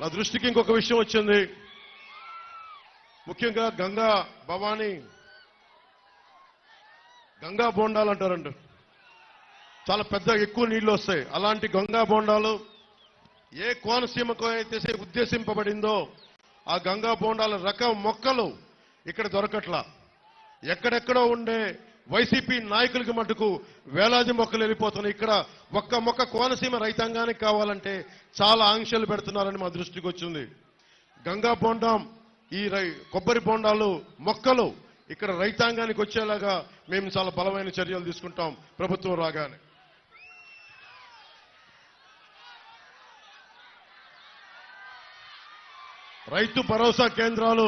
నా దృష్టికి ఇంకొక విషయం వచ్చింది. ముఖ్యంగా గంగా భవానీ గంగా బోండాలు అంటారండి. చాలా పెద్ద ఎక్కువ నీళ్ళు వస్తాయి. అలాంటి గంగా బోండాలు ఏ కోనసీమకు అయితే ఉద్దేశింపబడిందో ఆ గంగా బోండాల రకం మొక్కలు ఇక్కడ దొరకట్లా. ఎక్కడెక్కడో ఉండే వైసీపీ నాయకులకి మటుకు వేలాది మొక్కలు వెళ్ళిపోతున్నాయి. ఇక్కడ ఒక్క మొక్క కోనసీమ రైతాంగానికి కావాలంటే చాలా ఆంక్షలు పెడుతున్నారని మా దృష్టికి వచ్చింది. గంగా బోండం ఈ రై కొబ్బరి బోండాలు మొక్కలు ఇక్కడ రైతాంగానికి వచ్చేలాగా మేము చాలా బలమైన చర్యలు తీసుకుంటాం ప్రభుత్వం రాగానే. రైతు భరోసా కేంద్రాలు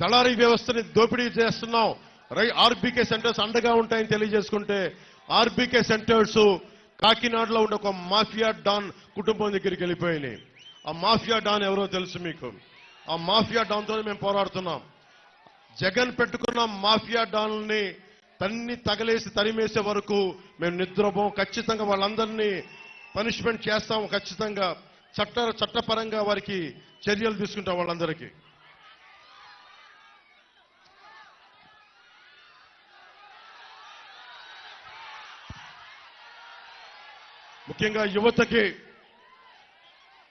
దళారీ వ్యవస్థని దోపిడీ చేస్తున్నాం. రై ఆర్బీకే సెంటర్స్ అండగా ఉంటాయని తెలియజేసుకుంటే ఆర్బీకే సెంటర్స్ కాకినాడలో ఉండే ఒక మాఫియా డాన్ కుటుంబం దగ్గరికి వెళ్ళిపోయినాయి. ఆ మాఫియా డాన్ ఎవరో తెలుసు మీకు? ఆ మాఫియా డాన్తో మేము పోరాడుతున్నాం. జగన్ పెట్టుకున్న మాఫియా డాన్ని తన్ని తగలేసి తరిమేసే వరకు మేము నిద్రపోం. ఖచ్చితంగా వాళ్ళందరినీ పనిష్మెంట్ చేస్తాం. ఖచ్చితంగా చట్ట చట్టపరంగా వారికి చర్యలు తీసుకుంటాం వాళ్ళందరికీ. ముఖ్యంగా యువతకి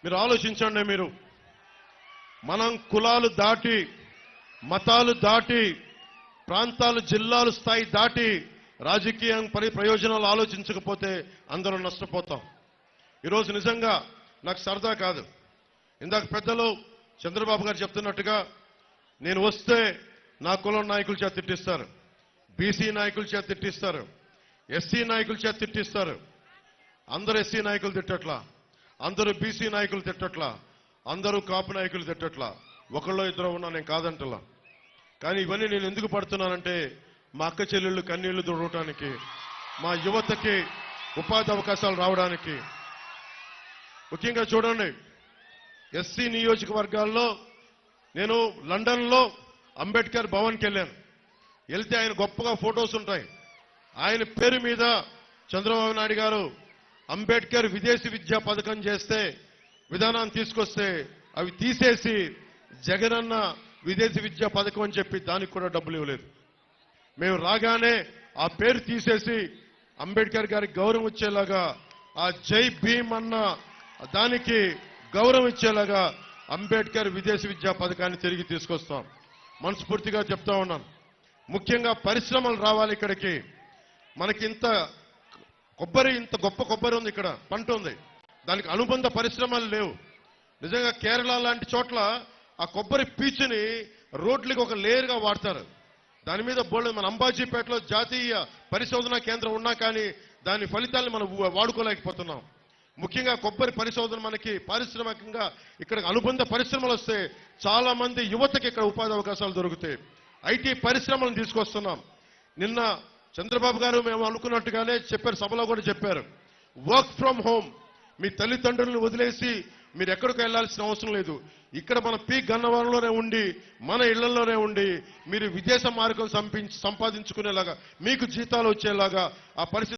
మీరు ఆలోచించండి మీరు. మనం కులాలు దాటి మతాలు దాటి ప్రాంతాలు జిల్లాలు స్థాయి దాటి రాజకీయం పరి ప్రయోజనాలు ఆలోచించకపోతే అందరం నష్టపోతాం. ఈరోజు నిజంగా నాకు సరదా కాదు. ఇందాక పెద్దలు చంద్రబాబు గారు చెప్తున్నట్టుగా నేను వస్తే నా కులం నాయకుల చేత తిట్టిస్తారు. బీసీ నాయకుల చేత తిట్టిస్తారు. ఎస్సీ నాయకుల చేత తిట్టిస్తారు. అందరు ఎస్సీ నాయకులు తిట్టట్లా. అందరూ బీసీ నాయకులు తిట్టట్లా. అందరూ కాపు నాయకులు తిట్టట్లా. ఒకళ్ళో ఇద్దరు ఉన్నా నేను కాదంటలా. కానీ ఇవన్నీ నేను ఎందుకు పడుతున్నానంటే మా అక్క చెల్లెళ్ళు కన్నీళ్ళు దొరకటానికి మా యువతకి ఉపాధి అవకాశాలు రావడానికి. ముఖ్యంగా చూడండి ఎస్సీ నియోజకవర్గాల్లో నేను లండన్లో అంబేద్కర్ భవన్కి వెళ్ళాను. వెళ్తే ఆయన గొప్పగా ఫొటోస్ ఉంటాయి. ఆయన పేరు మీద చంద్రబాబు నాయుడు గారు అంబేద్కర్ విదేశీ విద్యా పథకం చేస్తే విధానాన్ని తీసుకొస్తే అవి తీసేసి జగనన్న విదేశీ విద్యా పథకం అని చెప్పి దానికి కూడా డబ్బులు ఇవ్వలేదు. మేము రాగానే ఆ పేరు తీసేసి అంబేద్కర్ గారికి గౌరవం ఇచ్చేలాగా ఆ జై భీమ్ అన్న దానికి గౌరవం ఇచ్చేలాగా అంబేద్కర్ విదేశీ విద్యా పథకాన్ని తిరిగి తీసుకొస్తాం. మనస్ఫూర్తిగా చెప్తా ఉన్నాను. ముఖ్యంగా పరిశ్రమలు రావాలి ఇక్కడికి. మనకి ఇంత కొబ్బరి ఇంత గొప్ప కొబ్బరి ఉంది ఇక్కడ పంట ఉంది. దానికి అనుబంధ పరిశ్రమలు లేవు. నిజంగా కేరళ లాంటి చోట్ల ఆ కొబ్బరి పీచుని రోడ్లకి ఒక లేయర్గా వాడతారు. దాని మీద బోల్డ్ మన అంబాజీపేటలో జాతీయ పరిశోధనా కేంద్రం ఉన్నా కానీ దాని ఫలితాలను మనం వాడుకోలేకపోతున్నాం. ముఖ్యంగా కొబ్బరి పరిశోధన మనకి పారిశ్రామికంగా ఇక్కడ అనుబంధ పరిశ్రమలు వస్తే చాలా మంది యువతకి ఇక్కడ ఉపాధి అవకాశాలు దొరుకుతాయి. ఐటీ పరిశ్రమలను తీసుకొస్తున్నాం. నిన్న చంద్రబాబు గారు మేము అనుకున్నట్టుగానే చెప్పారు సభలో కూడా చెప్పారు. వర్క్ ఫ్రమ్ హోమ్ మీ తల్లిదండ్రులను వదిలేసి మీరు ఎక్కడికి వెళ్ళాల్సిన అవసరం లేదు. ఇక్కడ మన పీ గన్నవరంలోనే ఉండి మన ఇళ్ళలోనే ఉండి మీరు విదేశ మార్గం సంపించి సంపాదించుకునేలాగా మీకు జీతాలు వచ్చేలాగా ఆ పరిస్థితి